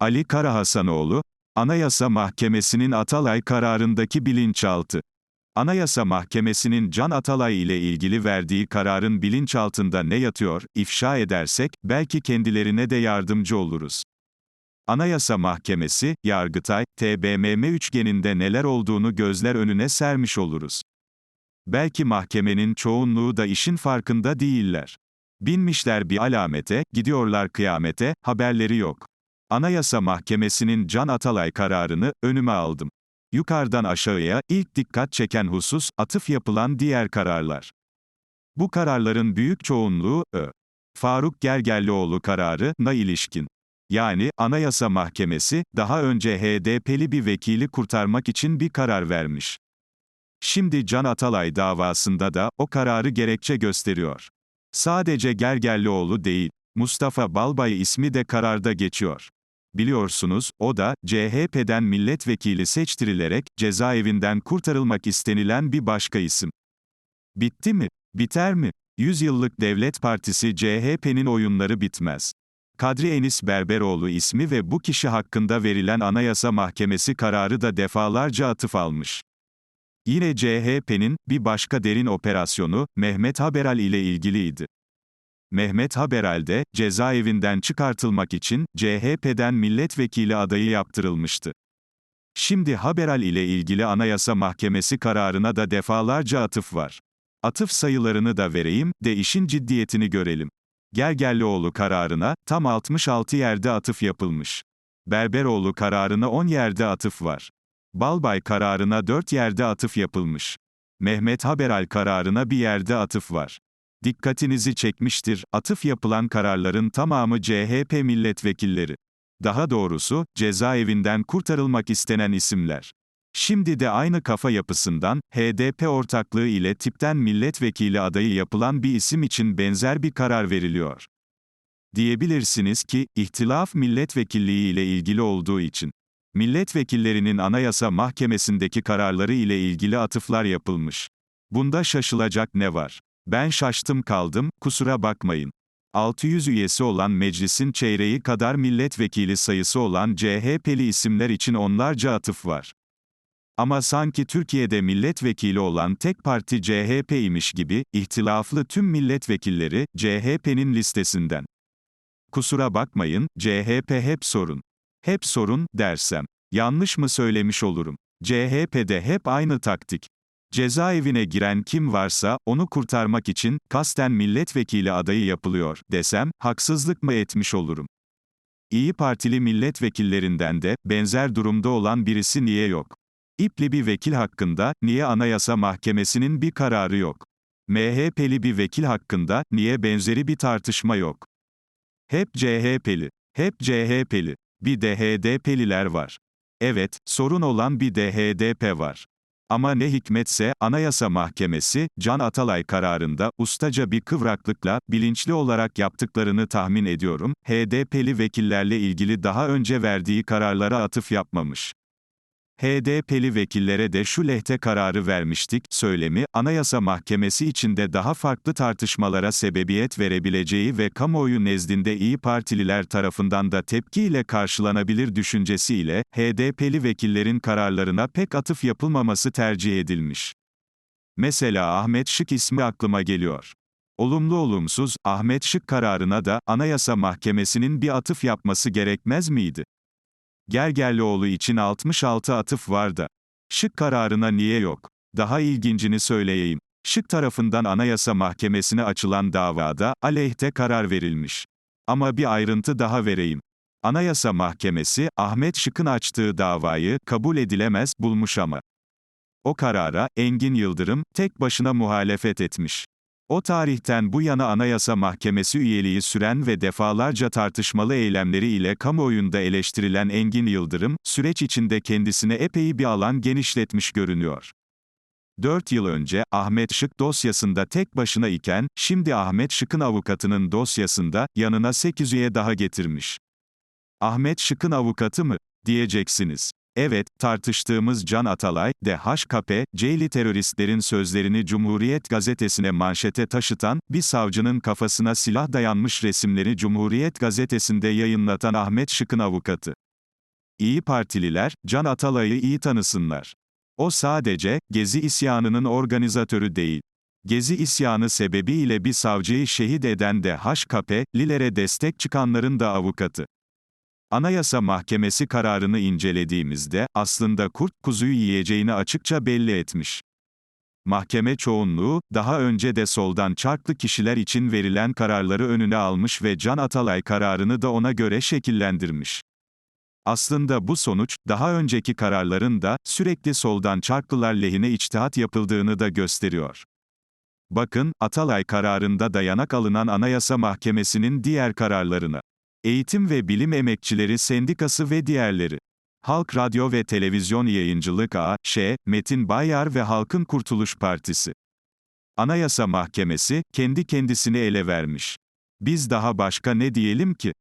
Ali Karahasanoğlu, Anayasa Mahkemesi'nin Atalay kararındaki bilinçaltı. Anayasa Mahkemesi'nin Can Atalay ile ilgili verdiği kararın bilinçaltında ne yatıyor, ifşa edersek, belki kendilerine de yardımcı oluruz. Anayasa Mahkemesi, Yargıtay, TBMM üçgeninde neler olduğunu gözler önüne sermiş oluruz. Belki mahkemenin çoğunluğu da işin farkında değiller. Binmişler bir alamete, gidiyorlar kıyamete, haberleri yok. Anayasa Mahkemesi'nin Can Atalay kararını önüme aldım. Yukarıdan aşağıya ilk dikkat çeken husus atıf yapılan diğer kararlar. Bu kararların büyük çoğunluğu Ö. Faruk Gergerlioğlu kararına ilişkin. Yani Anayasa Mahkemesi daha önce HDP'li bir vekili kurtarmak için bir karar vermiş. Şimdi Can Atalay davasında da o kararı gerekçe gösteriyor. Sadece Gergerlioğlu değil, Mustafa Balbay ismi de kararda geçiyor. Biliyorsunuz, o da, CHP'den milletvekili seçtirilerek, cezaevinden kurtarılmak istenilen bir başka isim. Bitti mi? Biter mi? Yüzyıllık Devlet Partisi CHP'nin oyunları bitmez. Kadri Enis Berberoğlu ismi ve bu kişi hakkında verilen Anayasa Mahkemesi kararı da defalarca atıf almış. Yine CHP'nin, bir başka derin operasyonu, Mehmet Haberal ile ilgiliydi. Mehmet Haberal de, cezaevinden çıkartılmak için, CHP'den milletvekili adayı yaptırılmıştı. Şimdi Haberal ile ilgili Anayasa Mahkemesi kararına da defalarca atıf var. Atıf sayılarını da vereyim, de işin ciddiyetini görelim. Gergerlioğlu kararına, tam 66 yerde atıf yapılmış. Berberoğlu kararına 10 yerde atıf var. Balbay kararına 4 yerde atıf yapılmış. Mehmet Haberal kararına bir yerde atıf var. Dikkatinizi çekmiştir, atıf yapılan kararların tamamı CHP milletvekilleri. Daha doğrusu, cezaevinden kurtarılmak istenen isimler. Şimdi de aynı kafa yapısından, HDP ortaklığı ile tipten milletvekili adayı yapılan bir isim için benzer bir karar veriliyor. Diyebilirsiniz ki, ihtilaf milletvekilliği ile ilgili olduğu için. Milletvekillerinin Anayasa Mahkemesi'ndeki kararları ile ilgili atıflar yapılmış. Bunda şaşılacak ne var? Ben şaştım kaldım, kusura bakmayın. 600 üyesi olan meclisin çeyreği kadar milletvekili sayısı olan CHP'li isimler için onlarca atıf var. Ama sanki Türkiye'de milletvekili olan tek parti CHP'ymiş gibi, ihtilaflı tüm milletvekilleri, CHP'nin listesinden. Kusura bakmayın, CHP hep sorun. Hep sorun, dersem. Yanlış mı söylemiş olurum? CHP'de hep aynı taktik. Cezaevine giren kim varsa, onu kurtarmak için, kasten milletvekili adayı yapılıyor, desem, haksızlık mı etmiş olurum? İyi Partili milletvekillerinden de, benzer durumda olan birisi niye yok? İpli bir vekil hakkında, niye Anayasa Mahkemesi'nin bir kararı yok? MHP'li bir vekil hakkında, niye benzeri bir tartışma yok? Hep CHP'li. Hep CHP'li. Bir de HDP'liler var. Evet, sorun olan bir de HDP var. Ama ne hikmetse, Anayasa Mahkemesi, Can Atalay kararında, ustaca bir kıvraklıkla, bilinçli olarak yaptıklarını tahmin ediyorum, HDP'li vekillerle ilgili daha önce verdiği kararlara atıf yapmamış. HDP'li vekillere de şu lehte kararı vermiştik, söylemi, Anayasa Mahkemesi içinde daha farklı tartışmalara sebebiyet verebileceği ve kamuoyu nezdinde iyi Partililer tarafından da tepkiyle karşılanabilir düşüncesiyle, HDP'li vekillerin kararlarına pek atıf yapılmaması tercih edilmiş. Mesela Ahmet Şık ismi aklıma geliyor. Olumlu olumsuz, Ahmet Şık kararına da, Anayasa Mahkemesi'nin bir atıf yapması gerekmez miydi? Gergerlioğlu için 66 atıf var da. Şık kararına niye yok? Daha ilgincini söyleyeyim. Şık tarafından Anayasa Mahkemesi'ne açılan davada, aleyhte karar verilmiş. Ama bir ayrıntı daha vereyim. Anayasa Mahkemesi, Ahmet Şık'ın açtığı davayı, kabul edilemez, bulmuş ama. O karara, Engin Yıldırım, tek başına muhalefet etmiş. O tarihten bu yana Anayasa Mahkemesi üyeliği süren ve defalarca tartışmalı eylemleri ile kamuoyunda eleştirilen Engin Yıldırım, süreç içinde kendisine epey bir alan genişletmiş görünüyor. 4 yıl önce, Ahmet Şık dosyasında tek başına iken, şimdi Ahmet Şık'ın avukatının dosyasında, yanına 8 üye daha getirmiş. Ahmet Şık'ın avukatı mı? Diyeceksiniz. Evet, tartıştığımız Can Atalay, DHKP, Ceyli teröristlerin sözlerini Cumhuriyet gazetesine manşete taşıtan, bir savcının kafasına silah dayanmış resimleri Cumhuriyet gazetesinde yayınlatan Ahmet Şık'ın avukatı. İyi Partililer, Can Atalay'ı iyi tanısınlar. O sadece, Gezi isyanının organizatörü değil. Gezi isyanı sebebiyle bir savcıyı şehit eden de HKP, destek çıkanların da avukatı. Anayasa Mahkemesi kararını incelediğimizde, aslında kurt, kuzuyu yiyeceğini açıkça belli etmiş. Mahkeme çoğunluğu, daha önce de soldan çarklı kişiler için verilen kararları önüne almış ve Can Atalay kararını da ona göre şekillendirmiş. Aslında bu sonuç, daha önceki kararların da, sürekli soldan çarklılar lehine içtihat yapıldığını da gösteriyor. Bakın, Atalay kararında dayanak alınan Anayasa Mahkemesi'nin diğer kararlarına. Eğitim ve Bilim Emekçileri Sendikası ve diğerleri. Halk Radyo ve Televizyon Yayıncılık A.Ş. Metin Bayar ve Halkın Kurtuluş Partisi. Anayasa Mahkemesi, kendi kendisini ele vermiş. Biz daha başka ne diyelim ki?